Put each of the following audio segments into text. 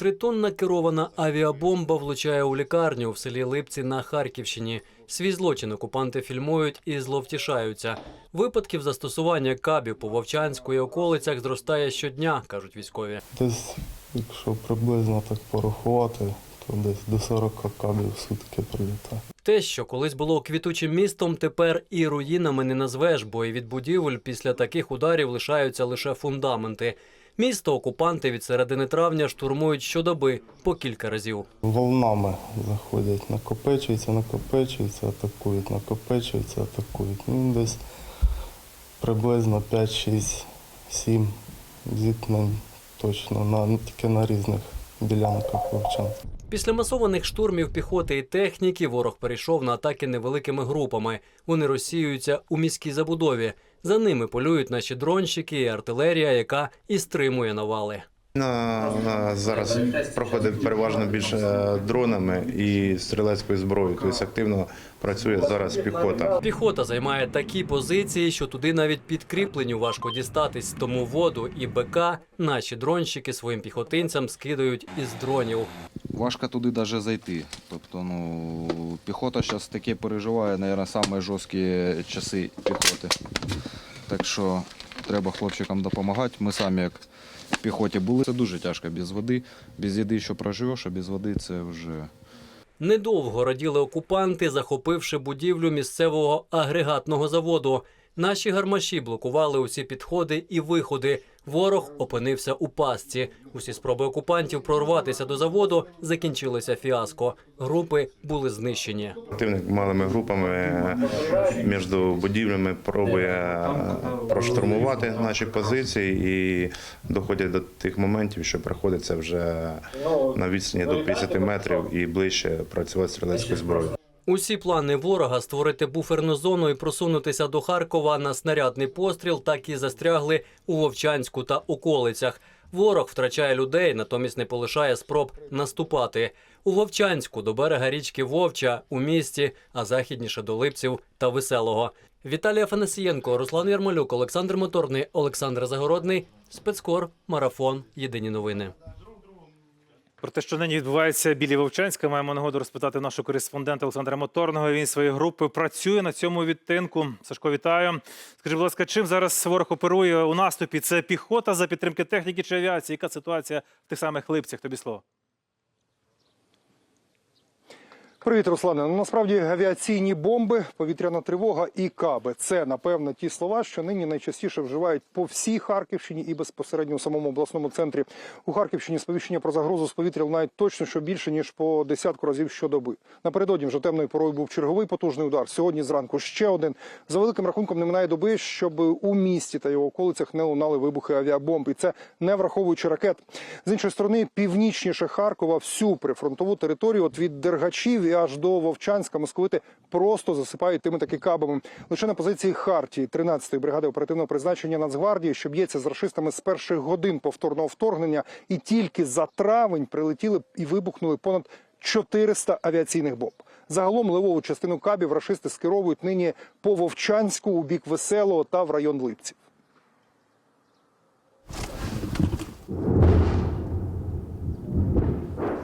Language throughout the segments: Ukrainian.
Тритонна керована авіабомба влучає у лікарню в селі Липці на Харківщині. Свій злочин окупанти фільмують і зловтішаються. Випадків застосування кабів по Вовчанську і околицях зростає щодня, кажуть військові. Десь, якщо приблизно так порахувати, то десь до 40 кабів в сутки прилітає. Те, що колись було квітучим містом, тепер і руїнами не назвеш, бо і від будівель після таких ударів лишаються лише фундаменти. Місто окупанти від середини травня штурмують щодоби по кілька разів. Волнами заходять, накопичуються, накопичуються, атакують, накопичуються, атакують. Ну, десь приблизно 5, 6, 7 зіткнень точно на, тільки на різних ділянках Вовчанська. Після масованих штурмів піхоти і техніки ворог перейшов на атаки невеликими групами. Вони розсіюються у міській забудові. За ними полюють наші дронщики і артилерія, яка і стримує навали. Зараз проходить переважно більше дронами і стрілецькою зброєю. Тобто активно працює зараз піхота. Піхота займає такі позиції, що туди навіть підкріпленню важко дістатись. Тому воду і БК наші дронщики своїм піхотинцям скидають із дронів. Важко туди навіть зайти. Тобто, ну, піхота зараз таке переживає, мабуть, самі жорсткі часи піхоти. Так що треба хлопчикам допомагати. Ми самі як піхоті були. Це дуже тяжко без води. Без їди, що проживеш, а без води це вже. Недовго раділи окупанти, захопивши будівлю місцевого агрегатного заводу. Наші гармаші блокували усі підходи і виходи. Ворог опинився у пастці. Усі спроби окупантів прорватися до заводу закінчилися фіаско. Групи були знищені. Активник малими групами між будівлями пробує проштурмувати наші позиції і доходять до тих моментів, що приходиться вже на відстані до 50 метрів і ближче працювати стрілецькою зброєю. Усі плани ворога створити буферну зону і просунутися до Харкова на снарядний постріл так і застрягли у Вовчанську та околицях. Ворог втрачає людей, натомість не полишає спроб наступати. У Вовчанську до берега річки Вовча у місті, а західніше до Липців та Веселого. Віталій Афанасієнко, Руслан Ярмолюк, Олександр Моторний, Олександр Загородний, спецкор, марафон. Єдині новини. Про те, що нині відбувається біля Вовчанська, маємо нагоду розпитати нашого кореспондента Олександра Моторного. Він своєю групою працює на цьому відтинку. Сашко, вітаю. Скажи, будь ласка, чим зараз ворог оперує у наступі? Це піхота за підтримки техніки чи авіації? Яка ситуація в тих самих липцях? Тобі слово. Привіт, Руслане. Ну насправді авіаційні бомби, повітряна тривога і каби це напевно ті слова, що нині найчастіше вживають по всій Харківщині і безпосередньо у самому обласному центрі. У Харківщині сповіщення про загрозу з повітря лунають точно що більше ніж по десятку разів щодоби. Напередодні вже темною порою був черговий потужний удар. Сьогодні зранку ще один. За великим рахунком не минає доби, щоб у місті та його околицях не лунали вибухи авіабомб. І це не враховуючи ракет. З іншої сторони, північніше Харкова, всю прифронтову територію, от від Дергачів і аж до Вовчанська, московити просто засипають тими таки кабами. Лише на позиції Хартії 13-ї бригади оперативного призначення Нацгвардії, що б'ється з рашистами з перших годин повторного вторгнення, і тільки за травень прилетіли і вибухнули понад 400 авіаційних бомб. Загалом левову частину кабів рашисти скеровують нині по Вовчанську у бік Веселого та в район Липців.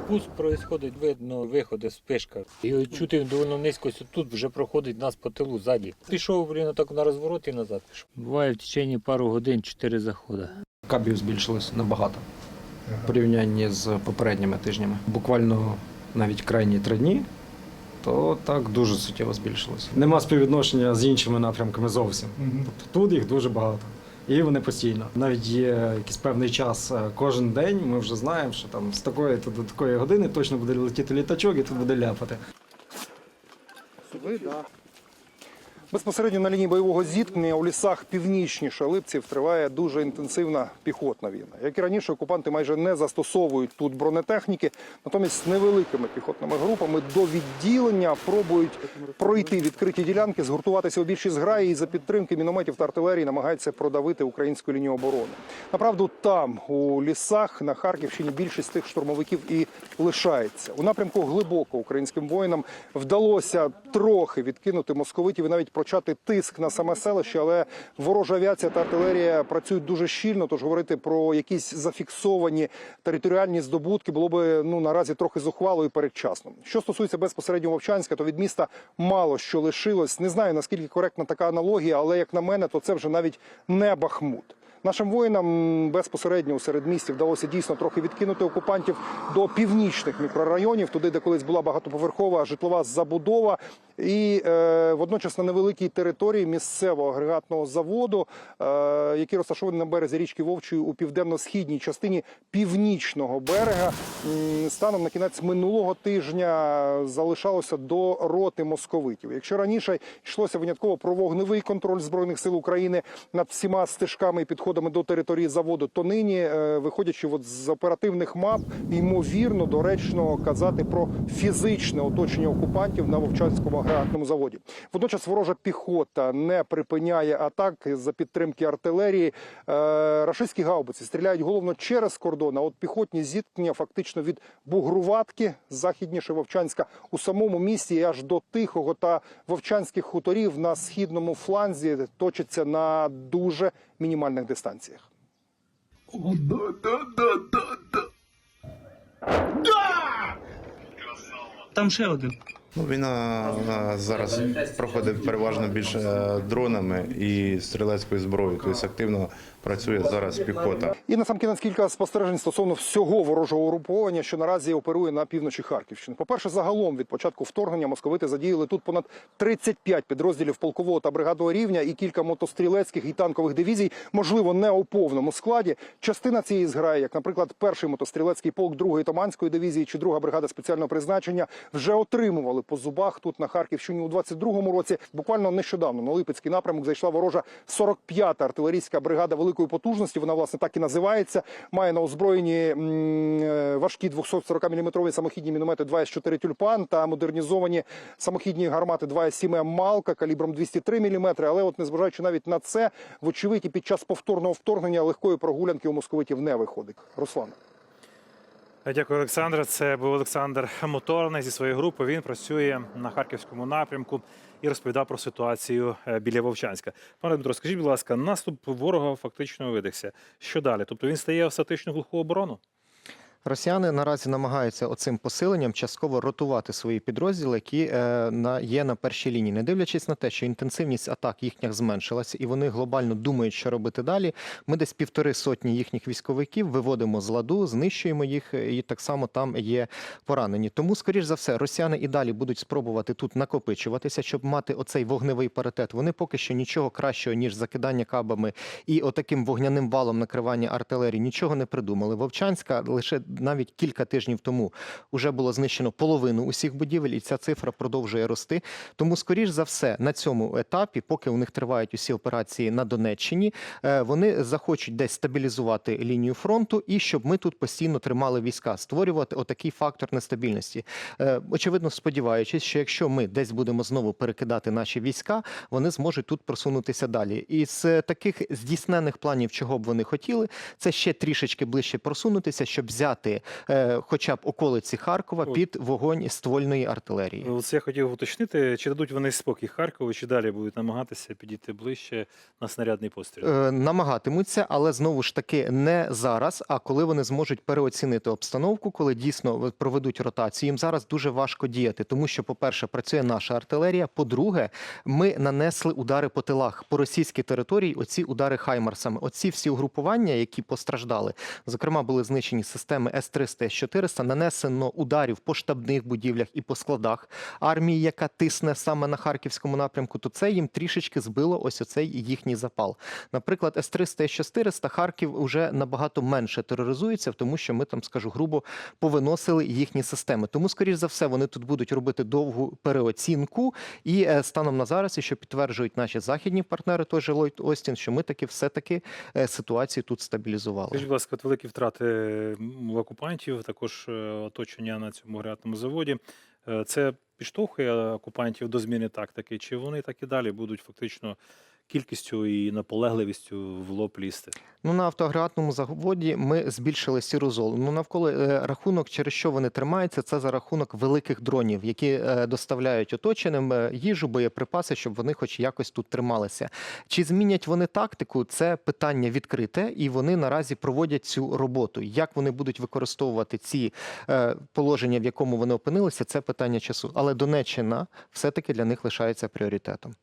Пуск происходить, видно, виходи, спишка. І чути доволі низько, що тут вже проходить нас по тилу ззаді. Пішов, блін, так на розворот і назад пішов. Буває в течение пару годин чотири заходи. кабів збільшилось набагато в порівнянні з попередніми тижнями. Буквально навіть крайні три дні, то так дуже суттєво збільшилось. Нема співвідношення з іншими напрямками зовсім. Тобто тут їх дуже багато. І вони постійно. Навіть є якийсь певний час е, кожен день. Ми вже знаємо, що там з такої то до такої години точно буде летіти літачок і тут буде ляпати. Безпосередньо на лінії бойового зіткнення у лісах північніше Липців триває дуже інтенсивна піхотна війна. Як і раніше, окупанти майже не застосовують тут бронетехніки, натомість невеликими піхотними групами до відділення пробують пройти відкриті ділянки, згуртуватися у більші зграї і за підтримки мінометів та артилерії намагаються продавити українську лінію оборони. Направду, там у лісах на Харківщині більшість тих штурмовиків і лишається. У напрямку глибоко українським воїнам вдалося трохи відкинути московитів і навіть почати тиск на саме селище, але ворожа авіація та артилерія працюють дуже щільно. Тож говорити про якісь зафіксовані територіальні здобутки було би ну наразі трохи зухвало і передчасно. Що стосується безпосередньо Вовчанська, то від міста мало що лишилось. Не знаю наскільки коректна така аналогія, але як на мене, то це вже навіть не Бахмут. Нашим воїнам безпосередньо у середмісті вдалося дійсно трохи відкинути окупантів до північних мікрорайонів, туди, де колись була багатоповерхова житлова забудова, і е, водночас на невеликій території місцевого агрегатного заводу, е, який розташований на березі річки Вовчої у південно-східній частині північного берега, станом на кінець минулого тижня залишалося до роти московитів. Якщо раніше йшлося винятково про вогневий контроль збройних сил України над всіма стежками і підходами до території заводу, то нині, е, виходячи от з оперативних мап, ймовірно, доречно казати про фізичне оточення окупантів на Вовчанському заводі. Водночас ворожа піхота не припиняє атак за підтримки артилерії. Е, Рашистські гаубиці стріляють головно через кордон. А от піхотні зіткнення фактично від Бугруватки, західніше Вовчанська, у самому місті і аж до Тихого та Вовчанських хуторів на східному фланзі точаться на дуже мінімальних дистанціях. Там ще один. Ну, війна зараз проходить переважно більше е, дронами і стрілецькою зброєю. Тобто активно працює зараз піхота. І насамкінець кілька спостережень стосовно всього ворожого угруповання, що наразі оперує на півночі Харківщини. По-перше, загалом від початку вторгнення московити задіяли тут понад 35 підрозділів полкового та бригадного рівня і кілька мотострілецьких і танкових дивізій, можливо, не у повному складі. Частина цієї зграї, як, наприклад, перший мотострілецький полк другої Таманської дивізії чи друга бригада спеціального призначення, вже отримували по зубах тут на Харківщині у 22-му році. Буквально нещодавно на Липецький напрямок зайшла ворожа 45-та артилерійська бригада великої потужності. Вона власне так і називається. Має на озброєнні е, важкі 240-мм самохідні міномети 2С4 тюльпан та модернізовані самохідні гармати 2С7 Малка калібром 203 мм. Але от незважаючи навіть на це, вочевидь, і під час повторного вторгнення легкої прогулянки у московитів не виходить. Руслан. Дякую, Олександре. Це був Олександр Моторний зі своєї групи. Він працює на харківському напрямку і розповідав про ситуацію е, біля Вовчанська. Пане Дмитро, скажіть, будь ласка, наступ ворога фактично видихся. Що далі? Тобто він стає в статичну глуху оборону? Росіяни наразі намагаються оцим посиленням частково ротувати свої підрозділи, які е, є на першій лінії, не дивлячись на те, що інтенсивність атак їхніх зменшилася, і вони глобально думають, що робити далі. Ми десь півтори сотні їхніх військовиків виводимо з ладу, знищуємо їх, і так само там є поранені. Тому, скоріш за все, росіяни і далі будуть спробувати тут накопичуватися, щоб мати оцей вогневий паритет. Вони поки що нічого кращого ніж закидання кабами і отаким вогняним валом накривання артилерії нічого не придумали. Вовчанська лише навіть кілька тижнів тому вже було знищено половину усіх будівель, і ця цифра продовжує рости. Тому, скоріш за все, на цьому етапі, поки у них тривають усі операції на Донеччині, е, вони захочуть десь стабілізувати лінію фронту і щоб ми тут постійно тримали війська, створювати отакий фактор нестабільності. Е, Очевидно, сподіваючись, що якщо ми десь будемо знову перекидати наші війська, вони зможуть тут просунутися далі. І з таких здійснених планів, чого б вони хотіли, це ще трішечки ближче просунутися, щоб взяти е, хоча б околиці Харкова От. під вогонь ствольної артилерії. Ось я хотів уточнити, чи дадуть вони спокій Харкову, чи далі будуть намагатися підійти ближче на снарядний постріл. Е, намагатимуться, але знову ж таки не зараз. А коли вони зможуть переоцінити обстановку, коли дійсно проведуть ротацію, їм зараз дуже важко діяти, тому що, по-перше, працює наша артилерія. По-друге, ми нанесли удари по тилах по російській території. Оці удари хаймарсами. Оці всі угрупування, які постраждали, зокрема, були знищені системи С-300, С-400, нанесено ударів по штабних будівлях і по складах армії, яка тисне саме на харківському напрямку. То це їм трішечки збило ось оцей їхній запал. Наприклад, С-300, С-400 Харків вже набагато менше тероризується, тому що ми там, скажу грубо, повиносили їхні системи. Тому, скоріш за все, вони тут будуть робити довгу переоцінку. І е, станом на зараз, і що підтверджують наші західні партнери, той же Ллойд Остін, що ми таки все-таки е, ситуацію тут стабілізували. Скажіть, будь ласка, великі втрати окупантів, також е, оточення на цьому грятному заводі. Е, Це підштовхує окупантів до зміни тактики, чи вони так і далі будуть фактично кількістю і наполегливістю в лоб лізти? Ну, на автоагрегатному заводі ми збільшили сіру зону. Ну, навколо е, рахунок, через що вони тримаються, це за рахунок великих дронів, які е, доставляють оточеним е, їжу, боєприпаси, щоб вони хоч якось тут трималися. Чи змінять вони тактику? Це питання відкрите, і вони наразі проводять цю роботу. Як вони будуть використовувати ці е, положення, в якому вони опинилися, це питання часу. Але Донеччина все-таки для них лишається пріоритетом.